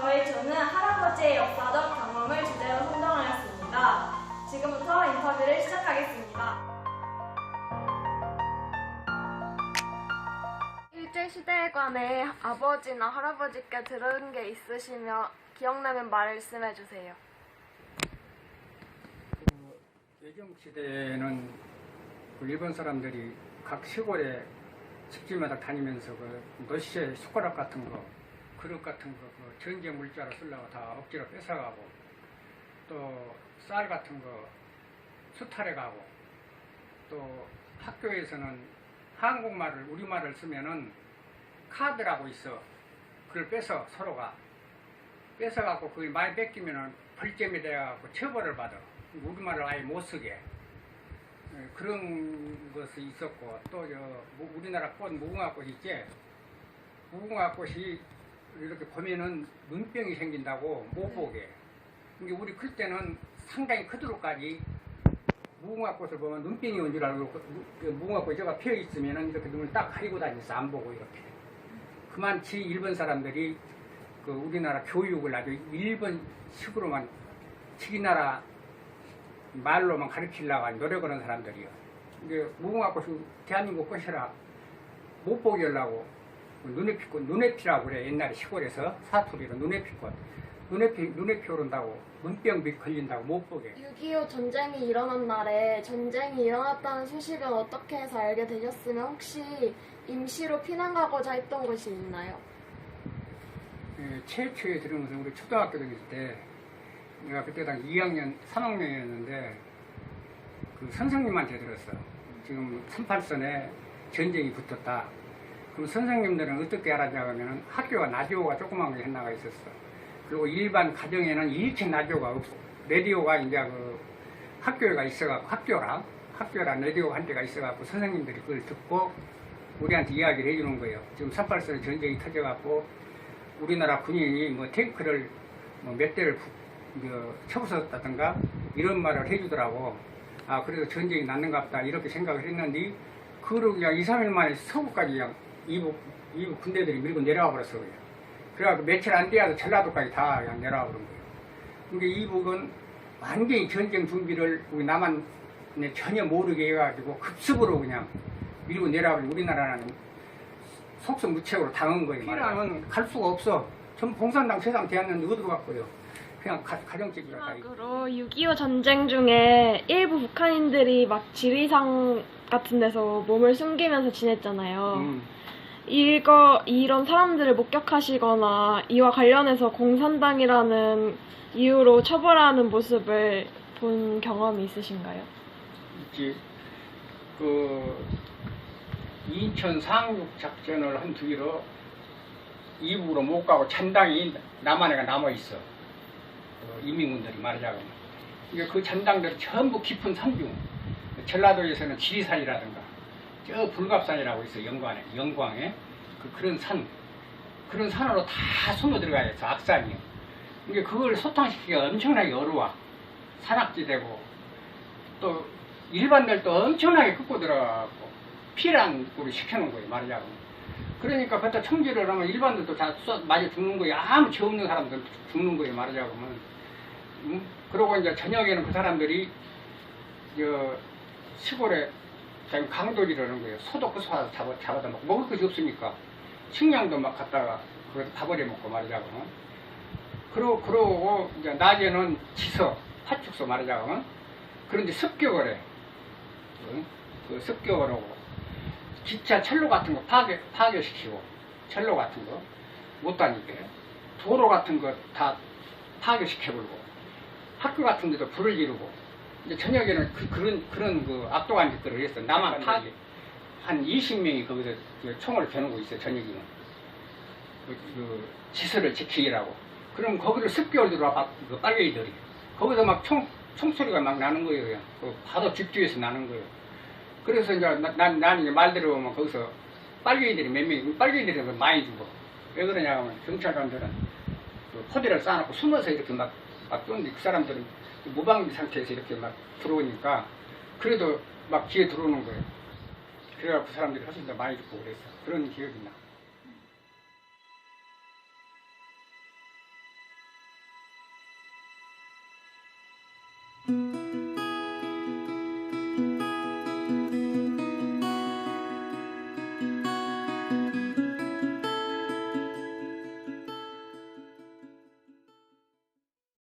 저희 조는 할아버지의 역사적 경험을 주제로 선정하였습니다. 지금부터 인터뷰를 시작하겠습니다. 일제시대에 관해 아버지나 할아버지께 들은 게 있으시면 기억나면 말씀해 주세요. 그 예경 시대에는 그 일본 사람들이 각 시골에 집집마다 다니면서 그 노시에 숟가락 같은 거, 그릇 같은 거, 그 전쟁 물자로 쓰려고 다 억지로 뺏어가고 또 쌀 같은 거 수탈해 가고 또 학교에서는 한국말을 우리말을 쓰면은 카드라고 있어. 그걸 뺏어 서로가 뺏어갖고 그걸 많이 뺏기면은 벌점이 돼갖고 처벌을 받아. 우리말을 아예 못 쓰게. 예, 그런 것이 있었고 또 저 우리나라 꽃 무궁화꽃 있지? 무궁화꽃이 이렇게 보면은 눈병이 생긴다고 못 보게. 이게 우리 클 때는 상당히 크도록까지 무궁화꽃을 보면 눈병이 온 줄 알고 그 무- 그 무궁화꽃이 저가 피어 있으면은 이렇게 눈을 딱 가리고 다니면서 안 보고 이렇게. 그만치 일본 사람들이 그 우리나라 교육을 아주 일본식으로만 치기나라 말로만 가르치려고 하는 노력을 하는 사람들이요. 이게 무궁화꽃이 대한민국 꽃이라 못 보게 하려고 눈에 피꽃, 눈에 피라고 그래. 옛날에 시골에서 사투리로 눈에 피꽃. 눈에 피, 눈에 피 오른다고 눈병 비 걸린다고 못 보게. 6.25 전쟁이 일어난 날에 전쟁이 일어났다는 소식은 어떻게 해서 알게 되셨으면 혹시 임시로 피난 가고자 했던 곳이 있나요? 예, 최초에 들은 것은 우리 초등학교 다닐 때 내가 그때 당 2학년, 3학년이었는데 그 선생님한테 들었어. 지금 38선에 전쟁이 붙었다. 그럼 선생님들은 어떻게 알았냐 하면 학교가 라디오가 조그만 게 하나가 있었어. 그리고 일반 가정에는 일체 라디오가 없고 라디오가 이제 그 학교가 있어갖고 학교랑 학교랑 라디오 한 대가 있어갖고 선생님들이 그걸 듣고 우리한테 이야기를 해주는 거예요. 지금 38선에 전쟁이 터져갖고 우리나라 군인이 뭐 탱크를 뭐 몇 대를 부- 그 쳐부쉈다든가 이런 말을 해주더라고. 아 그래서 전쟁이 났는가 보다 이렇게 생각을 했는데 그걸 그냥 2, 3일 만에 서구까지 그냥 이북, 이북 군대들이 밀고 내려와 버렸어 그냥. 그래갖고 며칠 안 돼야 전라도까지 다 그냥 내려와 버린 거예요. 그러니까 이북은 완전히 전쟁 준비를 우리 남한 전혀 모르게 해가지고 급습으로 그냥 밀고 내려와 버린 우리나라는 속수무책으로 당한 거예요. 피랑은 갈 수가 없어. 전 봉산당 세상 대학는 어디로 갔고요. 그냥 가, 가정집이라. 마지막으로 6.25 전쟁 중에 일부 북한인들이 막 지리산 같은 데서 몸을 숨기면서 지냈잖아요. 음. 이거 이런 사람들을 목격하시거나 이와 관련해서 공산당이라는 이유로 처벌하는 모습을 본 경험이 있으신가요? 있지. 그 인천 상륙 작전을 한 뒤로 이북으로 못 가고 잔당이 남한에가 남아 있어. 그 이민군들이 말하자면. 그러니까 그 잔당들이 전부 깊은 산중. 전라도에서는 지리산이라든가 저 불갑산이라고 있어 영광에. 영광에. 그 그런 산. 그런 산으로 다 숨어 들어가야 돼 악산이요. 그러니까 그걸 소탕시키기가 엄청나게 어려워. 산악지대고. 또 일반들도 엄청나게 끄고 들어가고 꼴을 시켜놓은 거예요 말하자면 그러니까 그때 청지를 하면 일반들도 다 쏘- 맞아 죽는 거예요. 아무 죄 없는 사람들 죽는 거예요 말하자면. 음? 그러고 이제 저녁에는 그 사람들이 저 시골에 자기 강돌이라는 거예요. 소도 그 쏴서 잡아, 잡아다 먹고. 먹을 것이 없으니까. 식량도 막 갖다가 그걸 다 버려 먹고 말하자면 그러고 그러고 이제 낮에는 지서 파축소 말하자면 그런데 습격을 해. 응? 그 습격을 하고. 기차 철로 같은 거 파괴 파괴시키고. 철로 같은 거. 못 다니게. 도로 같은 거 다 파괴시켜버리고. 학교 같은 데도 불을 지르고 이제 저녁에는 그, 런 그런 그 악독한 짓들을 했어. 남한 파괴 한 20명이 거기서 그 총을 겨누고 있어요. 저녁이면 그, 그 지서를 지키라고. 그럼 거기를 습격을 들어와 그 빨갱이들이 거기서 막 총 총소리가 막 나는 거예요. 그냥. 그 바로 집 뒤에서 나는 거예요. 그래서 이제 나, 난, 난 이제 말 들어보면 거기서 빨갱이들이 몇 명이, 빨갱이들이 많이 죽어. 왜 그러냐 하면 경찰관들은 그 포대를 쌓아놓고 숨어서 이렇게 막, 막 또는 그 사람들은 무방비 상태에서 이렇게 막 들어오니까 그래도 막 귀에 들어오는 거예요. 그래갖고 그 사람들이 훨씬 더 많이 듣고 그랬어. 그런 기억이 나. 음.